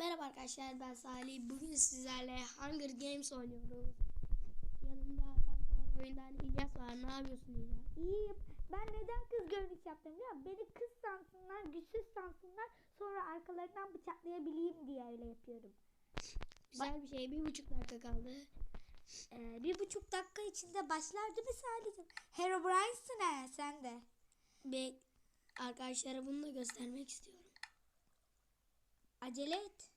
Merhaba arkadaşlar ben Salih. Bugün sizlerle Hunger Games oynuyoruz. Yanımda kanka oyundan İlyas var. Ne yapıyorsun İlyas? İyiyim. Ben neden kız görünüş yaptım musun? Beni kız sansınlar, güçsüz sansınlar. Sonra arkalarından bıçaklayabileyim diye öyle yapıyorum. Güzel bir şey. Bir buçuk dakika kaldı. Ee, bir buçuk dakika içinde başlar değil mi Salih'cim? Herobrine'sın he sen de. Ve arkadaşlara bunu da göstermek istiyorum. Acele et.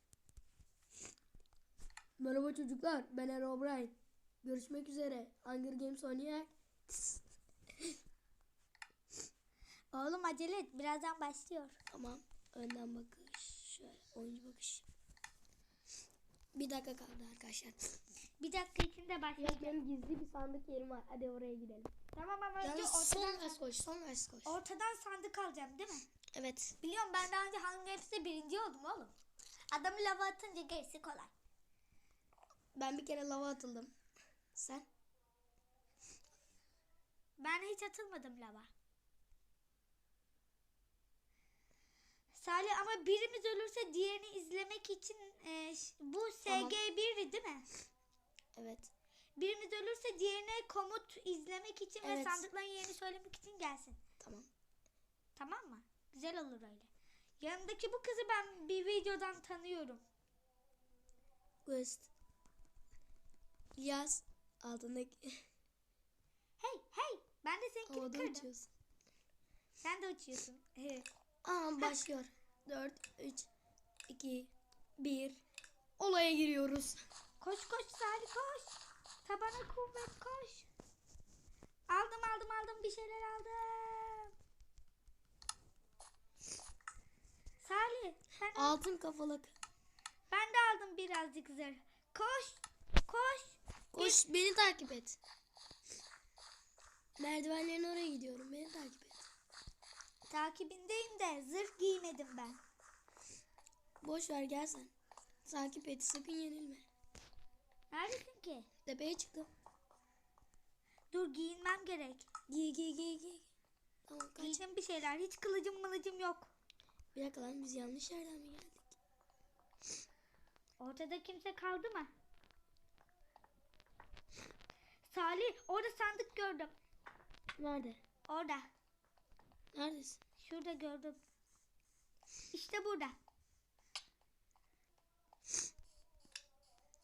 Merhaba çocuklar. Ben Herobrine. Görüşmek üzere. Hunger Games oynayak. Oğlum acele et. Birazdan başlıyor. Tamam. Önden bakış. Şöyle oyuncu bakış. Bir dakika kaldı arkadaşlar. Bir dakika içinde Ya başlayacak. benim gizli bir sandık yerim var. Hadi oraya gidelim. Tamam ama önce Yalnız son ortadan, gaz koş, son gaz koş. ortadan sandık alacağım değil mi? Evet. Biliyorum ben daha önce Hunger Games'te birinci oldum oğlum. Adamı lava atınca gerisi kolay. Ben bir kere lava atıldım. Sen? Ben hiç atılmadım lava. Salih ama birimiz ölürse diğerini izlemek için e, bu Tamam. SG1'di değil mi? Evet. Birimiz ölürse diğerine komut izlemek için ve Evet. sandıkların yerini söylemek için gelsin. Tamam. Tamam mı? Güzel olur öyle. Yanındaki bu kızı ben bir videodan tanıyorum. Ghost. Yaz. Altındaki Hey hey ben de seninkini havada kırdım. uçuyorsun. Sen de uçuyorsun. Evet. Aa başlıyor. 4, 3, 2, 1. Olaya giriyoruz. Koş koş Salih koş. Tabana kuvvet koş. Aldım aldım aldım bir şeyler aldım. Salih sen Altın kafalık. ben de aldım birazcık zırh. Koş koş. Koş beni takip et. Merdivenlerin oraya gidiyorum. Beni takip et. Takibindeyim de zırh giymedim ben. Boş ver gel sen. Takip et sakın yenilme. Neredesin ki? Tepeye çıktım. Dur giyinmem gerek. Giy giy giy giy. Tamam kaç. Giydim bir şeyler. Hiç kılıcım mılıcım yok. Bir dakika lan biz yanlış yerden mi geldik? Ortada kimse kaldı mı? Salih orada sandık gördüm. Nerede? Orada. Neredesin? Şurada gördüm. İşte burada.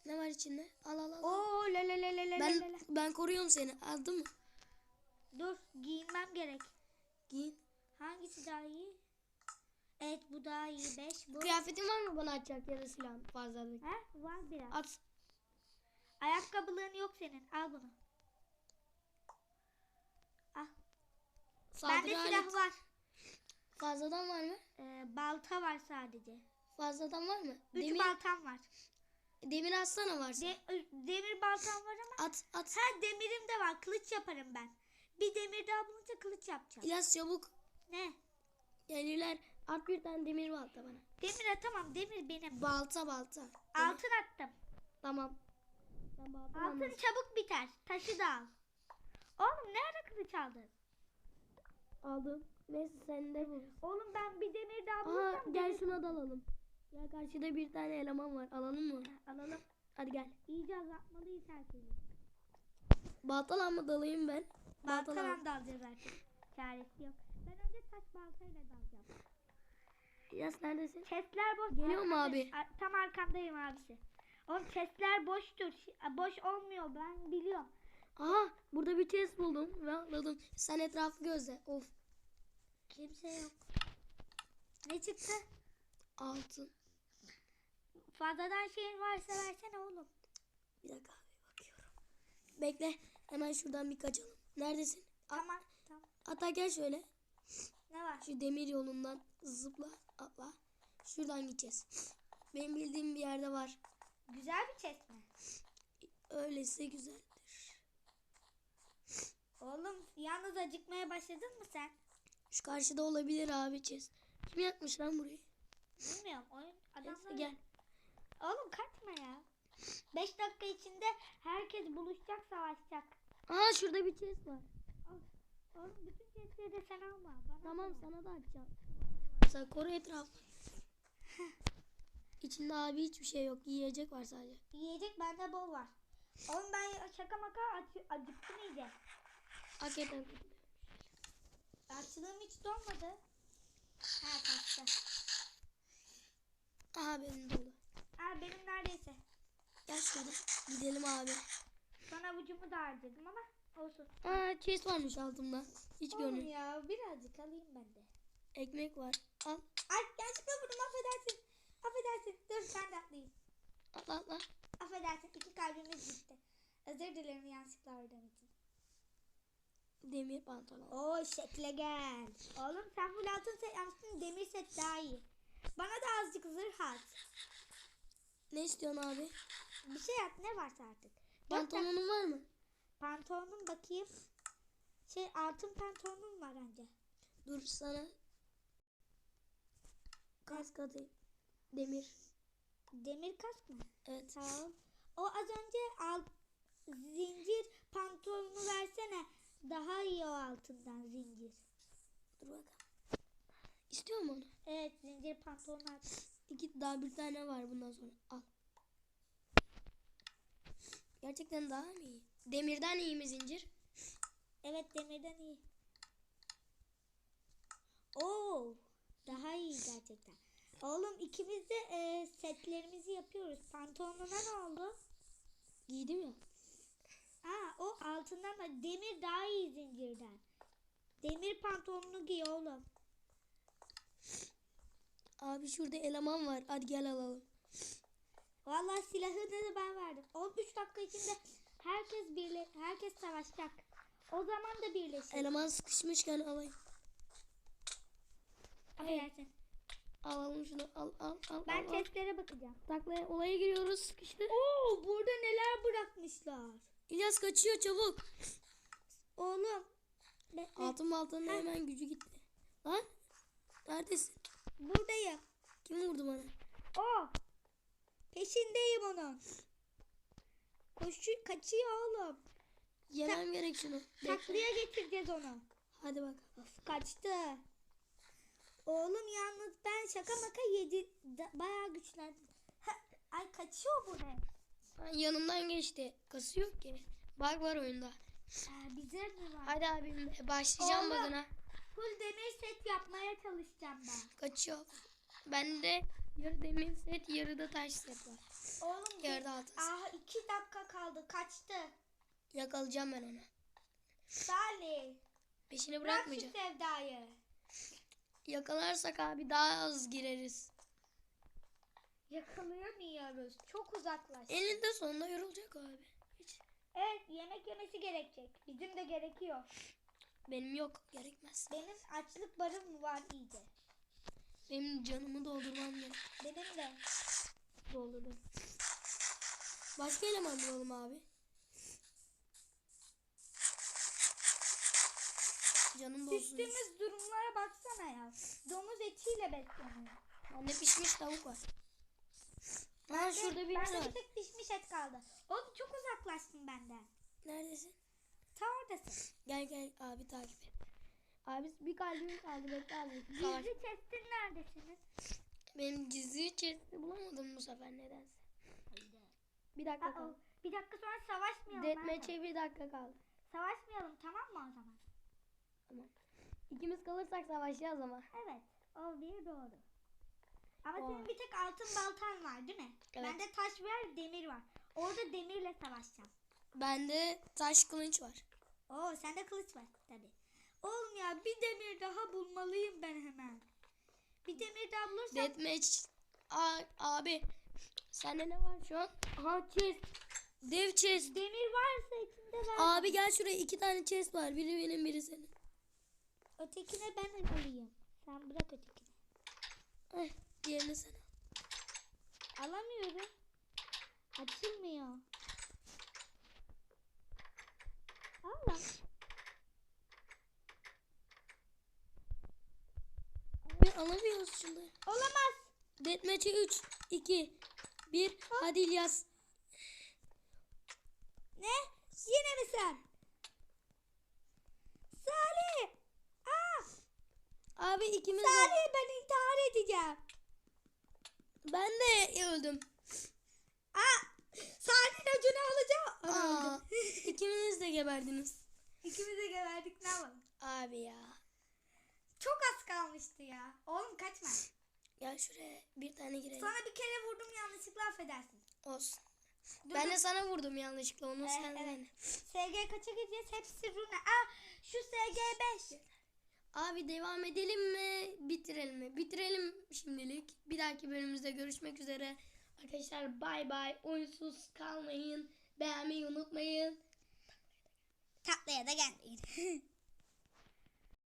Ne var içinde? Al al al. Oo la la la la la la ben la. ben koruyorum seni. Aldın mı? Dur giyinmem gerek. Giyin. Hangisi daha iyi? Evet bu daha iyi. 5 bu. Kıyafetin var mı bana atacak ya da silahın fazlalık? He? Var biraz. At. Ayakkabılığın yok senin. Al bunu. Al. Saldırı Bende alet. silah var. Fazladan var mı? Ee, balta var sadece. Fazladan var mı? Üç Demir, baltam var. demir atsana varsa. De- demir baltam var ama. at at. Ha demirim de var. Kılıç yaparım ben. Bir demir daha bulunca kılıç yapacağım. İlyas çabuk. Ne? Gelirler. At bir tane demir balta bana. Demir atamam. Demir benim. Balta balta. Demir. Altın attım. Tamam. Altın çabuk biter. Taşı da al. Oğlum nerede kılıç aldın? Aldım. Neyse sen de bu. Oğlum ben bir demir daha Aha bulursam gel demir- şuna da alalım. Gel karşıda bir tane eleman var. Alalım mı? alalım. Hadi gel. İyice azaltmalıyız herkesi. Baltalan mı dalayım ben? Baltalan. Dalacağız artık. Çaresi yok. Ben önce taş baltayla dalacağım. İlyas neredesin? Chestler boş. Geliyor mu abi? A- tam arkandayım abisi. Oğlum chestler boştur. Boş olmuyor ben biliyorum. Aha burada bir chest buldum ve atladım. Sen etrafı gözle. Of Kimse yok. Ne çıktı? altın. Fazladan şeyin varsa versene oğlum. Bir dakika abi bakıyorum. Bekle hemen şuradan bir kaçalım. Neredesin? Tamam. Tamam. Hatta gel şöyle. Ne var? Şu demir yolundan zıpla atla. Şuradan gideceğiz. Benim bildiğim bir yerde var. Güzel bir chest mi? Öyleyse güzeldir. Oğlum yalnız acıkmaya başladın mı sen? Şu karşıda olabilir abi chest. Kim yapmış lan burayı? Bilmiyorum. Oyun adamlar... gel. Oğlum kaçma ya. 5 dakika içinde herkes buluşacak savaşacak. Aha şurada bir chest var. Oğlum bütün chestleri de sen alma. Bana Tamam al. sana da açacağım. Sen koru etrafı. İçinde abi hiçbir şey yok. Yiyecek var sadece. Yiyecek bende bol var. Oğlum ben şaka maka acı, acıktım iyice. Hakikaten. Açlığım hiç dolmadı. Ha taştı. Aha benim dolu. Ha benim neredeyse. Gel şöyle. Gidelim abi. Son avucumu da harcadım ama olsun. Aa chest varmış altımda. Hiç Oğlum görmedim. ya birazcık alayım ben de. Ekmek var. Al. Ay yanlışlıkla vurdum affedersin. Affedersin. Dur sen de atlayayım. Atla atla. Affedersin iki kalbimiz gitti. Özür dilerim yanlışlıkla için. Demir pantolon. Oo şekle gel. Oğlum sen full altın set yapmışsın demir set daha iyi. Bana da azıcık zırh at. Ne istiyorsun abi? Bir şey at ne varsa artık. Pantolonun var mı? Pantolonum bakayım. Şey altın pantolonum var anca. Dur sana. Kask atayım. Demir. Demir kask mı? Evet. Ol. O az önce al, zincir pantolonu versene. Daha iyi o altından zincir. Dur bakalım. İstiyor mu onu? Evet zincir pantolonu at. İki daha bir tane var bundan sonra. Al. Gerçekten daha mı iyi? Demirden iyi mi zincir? Evet demirden iyi. Oo, daha iyi gerçekten. Oğlum ikimiz de e, setlerimizi yapıyoruz. Pantolonuna ne oldu? Giydim ya. Aa, o altından da demir daha iyi zincirden. Demir pantolonunu giy oğlum. Abi şurada eleman var. Hadi gel alalım. Vallahi silahını da ben verdim. 13 dakika içinde herkes birle herkes savaşacak. O zaman da birleşir. Eleman sıkışmışken alayım. Affedersin. Alalım şunu. Al al al. Ben al, testlere bakacağım. Taklaya olaya giriyoruz. Sıkıştı. Oo, burada neler bırakmışlar. İlyas kaçıyor çabuk. Oğlum. Bekle. Altın baltanın hemen gücü gitti. Lan. Neredesin? Buradayım. Kim vurdu bana? O. Peşindeyim onun. Koşu kaçıyor oğlum. Yemem gerek şunu. Taklaya getireceğiz onu. Hadi bak. Of, kaçtı. Oğlum yalnız ben şaka maka yedi bayağı güçlendim. Ha, ay kaçıyor bu ne? Yanımdan geçti. Kası yok ki. Bug var oyunda. Aa, bize mi var? Hadi abim başlayacağım Oğlum. bug'ına. Full demir set yapmaya çalışacağım ben. Kaçıyor. Bende yarı demir set yarı da taş set var. Oğlum Yarıda altın. Aha iki dakika kaldı kaçtı. Yakalayacağım ben onu. Salih. Peşini Bırak şu bırakmayacağım. sevdayı. Yakalarsak abi daha az gireriz. Yakalayamıyoruz. Çok uzaklaştı. Eninde sonunda yorulacak abi. Hiç. Evet yemek yemesi gerekecek. Bizim de gerekiyor. Benim yok. Gerekmez. Benim açlık barım var iyice. Benim canımı doldurmam gerek. Benim de. Doldurdum. Başka eleman bulalım abi. Canım dolsun. Düştüğümüz durumlara baksana ya. Domuz etiyle besleniyor. Bende pişmiş tavuk var. Aa şurada bir yer Bende var. bir tek pişmiş et kaldı. Oğlum çok uzaklaştın benden. Neredesin? Ta oradasın. Gel gel abi takip et. Abi bir kalbim kaldı bekle abi. Gizli chest'in neredesiniz? Benim gizli chest'i bulamadım bu sefer nedense. Bir dakika kaldı. bir dakika sonra savaşmayalım. Deathmatch'e bir dakika kaldı. Savaşmayalım tamam mı o zaman? Tamam. İkimiz kalırsak savaşacağız ama. Evet. O bir doğru. Ama Oha. senin bir tek altın baltan var değil mi? Evet. Bende taş var demir var. Orada demirle savaşacağım. Bende taş kılıç var. Oo sende kılıç var tabi. Oğlum ya bir demir daha bulmalıyım ben hemen. Bir demir daha bulursam Deathmatch. Aa, abi. Sende ne var şu an? Aha chest. Dev chest. demir varsa içinde ver. Abi gel şuraya iki tane chest var. Biri benim biri senin. Ötekine ben alayım. Sen bırak ötekini. Eh, diğerini sen al. Alamıyorum. Açılmıyor. Allah. Abi alamıyoruz şunları. Olamaz. Deathmatch'e 3, 2, 1. Hadi İlyas. Ne? Yine mi sen? Salih. Aa, Abi ikimiz de. Salih ben intihar edeceğim. Ben de öldüm. Aa, Salih'in ucunu alacağım. Aa, ikiniz de geberdiniz. İkimiz de geberdik ne yapalım? Abi ya. Çok az kalmıştı ya. Oğlum kaçma. Ya şuraya bir tane girelim. Sana bir kere vurdum yanlışlıkla affedersin. Olsun. Dur, ben dur. de sana vurdum yanlışlıkla onu Evet, sen evet. de. SG kaça gideceğiz? Hepsi rune. Aa şu SG 5. Abi devam edelim mi? Bitirelim mi? Bitirelim şimdilik. Bir dahaki bölümümüzde görüşmek üzere. Arkadaşlar bay bay. Oyunsuz kalmayın. Beğenmeyi unutmayın. Tatlıya da gelmeyin.